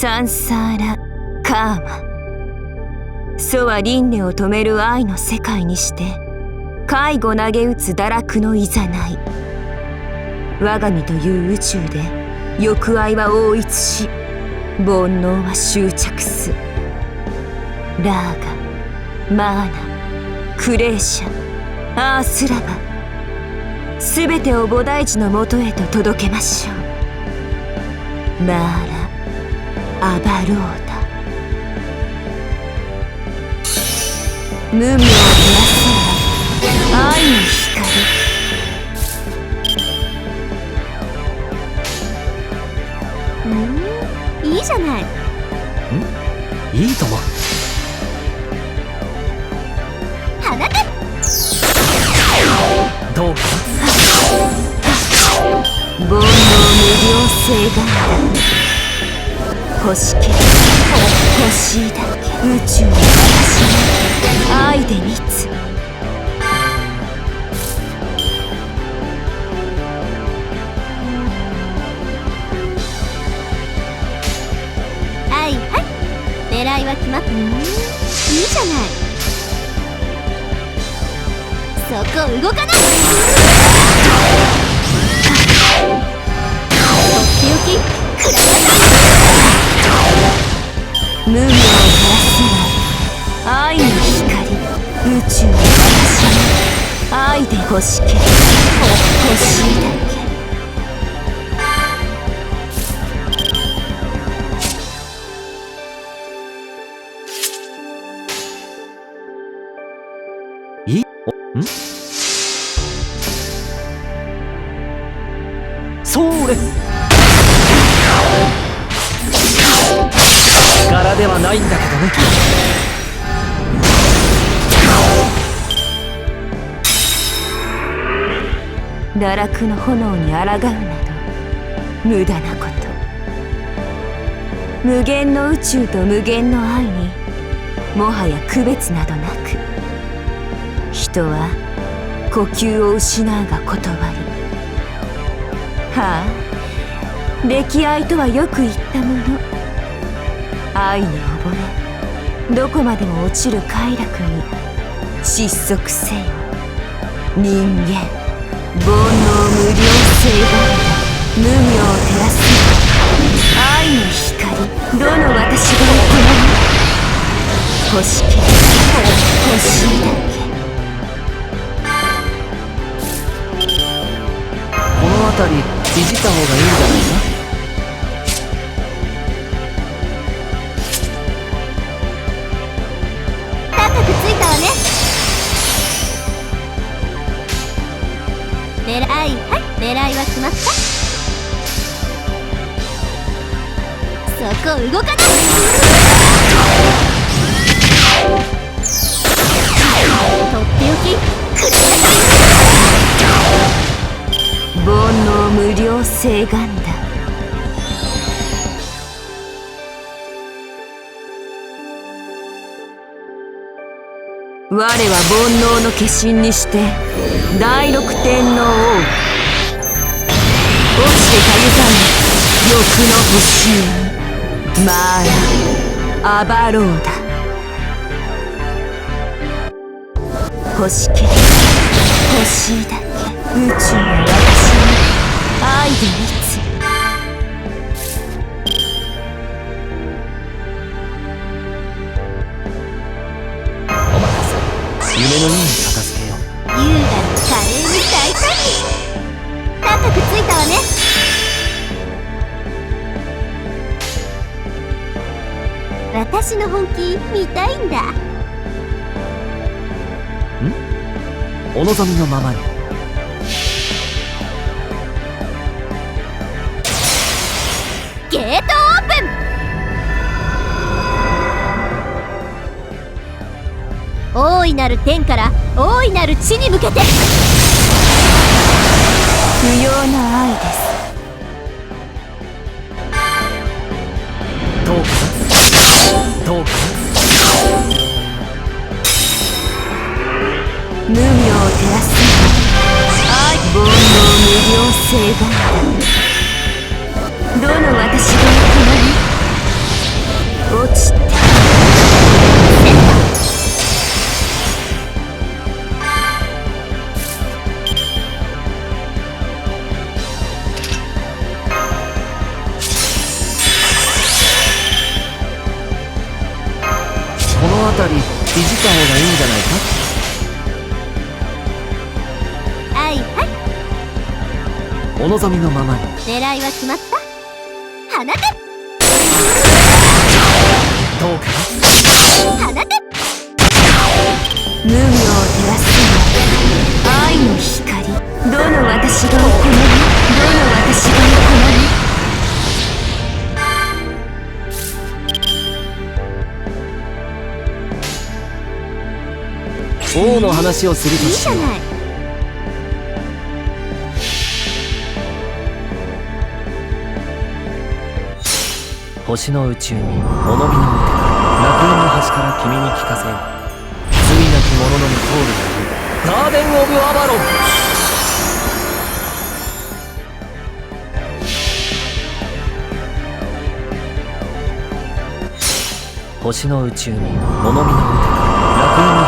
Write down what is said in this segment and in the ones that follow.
サンサーラ・カーマ。祖は輪廻を止める愛の世界にして介護投げ打つ堕落のいざない。我が身という宇宙で欲愛は応一し煩悩は執着す。ラーガマーナクレーシャアースラバ全てを菩提寺のもとへと届けましょう。マーラ・アバローダ無名を照らすは愛の光。うん？いいじゃない。いいとも放てどうか煩悩無量性が星け星だけ。宇宙の私の愛で満つはいはい。狙いは決まっていいじゃない。そこ動かない。とっておきくら無名を照らすは愛の光宇宙の星愛で星けではないんだけどね。堕落の炎に抗うなど無駄なこと。無限の宇宙と無限の愛にもはや区別などなく人は呼吸を失うが断りはあ溺愛とはよく言ったもの。愛に溺れ。どこまでも落ちる快楽に失速せよ人間煩悩無量性が無名を照らす愛の光どの私が行う星け星だけこの辺りいじった方がいいんじゃないか狙いはい狙いは決まった。そこ動かない。とっておき。くら煩悩無量性願だ我は煩悩の化身にして第六天皇を落ちてたゆさむ欲の星マーラ・アバローダ星け星だけ宇宙の私に愛で満つのように片付けよう。優雅に華麗に大胆に高くついたわね。私の本気見たいんだ。お望みのままにいなる天から大いなる地に向けて。不要な愛です。どうかどうか無名を照らす。愛煩悩無量性がじった方がいいんじゃないか？はいはい。お望みのままに。狙いは決まった？放て！どうか放て！無明を照らす愛の光。どの私が行いの話をするといいしようじゃない。星の宇宙におのみの歌楽園の端から君に聞かせよ罪なき者のに通るガーデン・オブ・アバロン。星の宇宙におのみの歌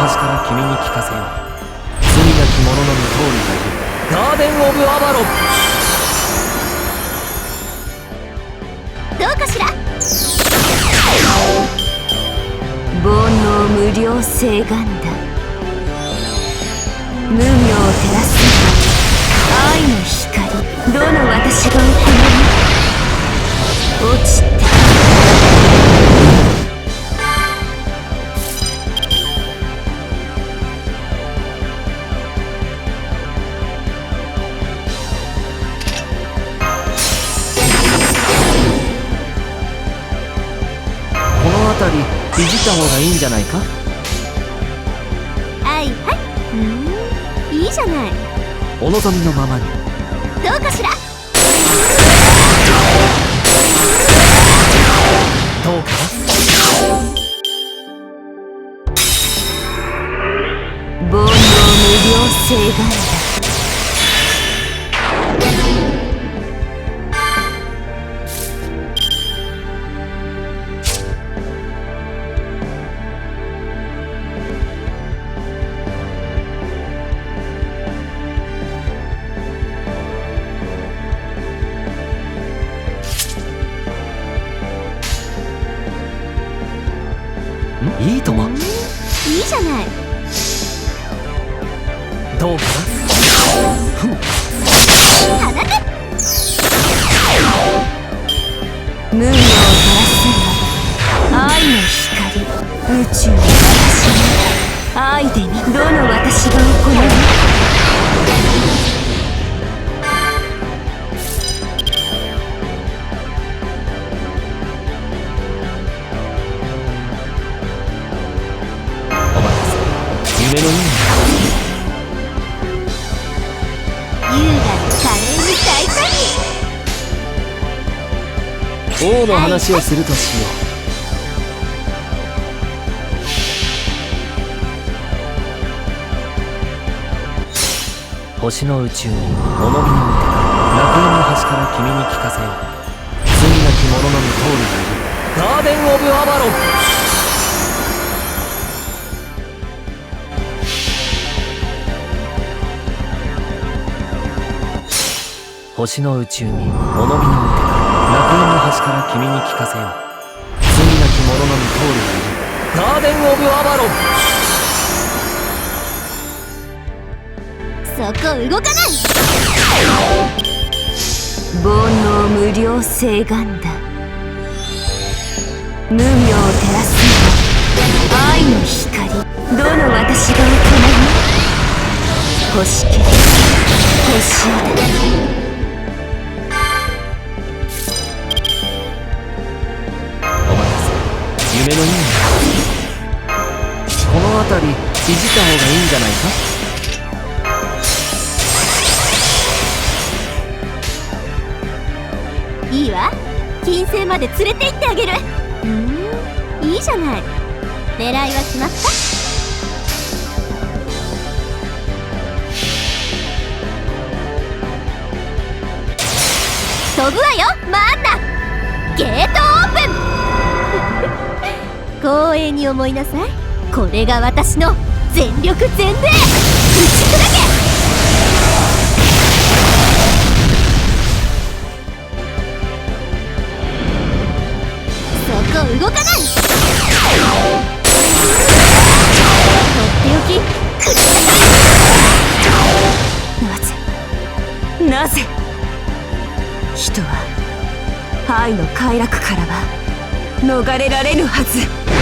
端から君に聞かせよう。罪なき者のに通るがいいガーデン・オブ・アバロン。どうかしら？煩悩無量誓願だ。無明を照らす愛の光。どの私が行い落ちてた方がいいんじゃないか？はいはい？うんいいじゃない。お望みのままに。どうかしら？どうか煩悩無量誓願無明を照らす愛の光。宇宙。の私に愛でにどの私が行う王の話をするとしよう。星の宇宙におのみの歌楽園の端から君に聞かせよう。罪なき者のに通るがいいガーデン・オブ・アバロン。星の宇宙におのみの歌楽園の端から君に聞かせよう。罪なき者のに通るがいいガーデン・オブ・アバロンそこ動かない。煩悩無量誓願だ。無明を照らす愛の光。どの私が行い星け星だ夢のようにこの辺りいじった方がいいんじゃないか？いいわ。金星まで連れて行ってあげる。うん？いいじゃない。狙いは決まった？飛ぶわよ。マンナゲープ光栄に思いなさい。これが私の全力全霊。打ち砕け。そこ動かない。とっておき。なぜ？なぜ？人は愛の快楽からは逃れられぬはず。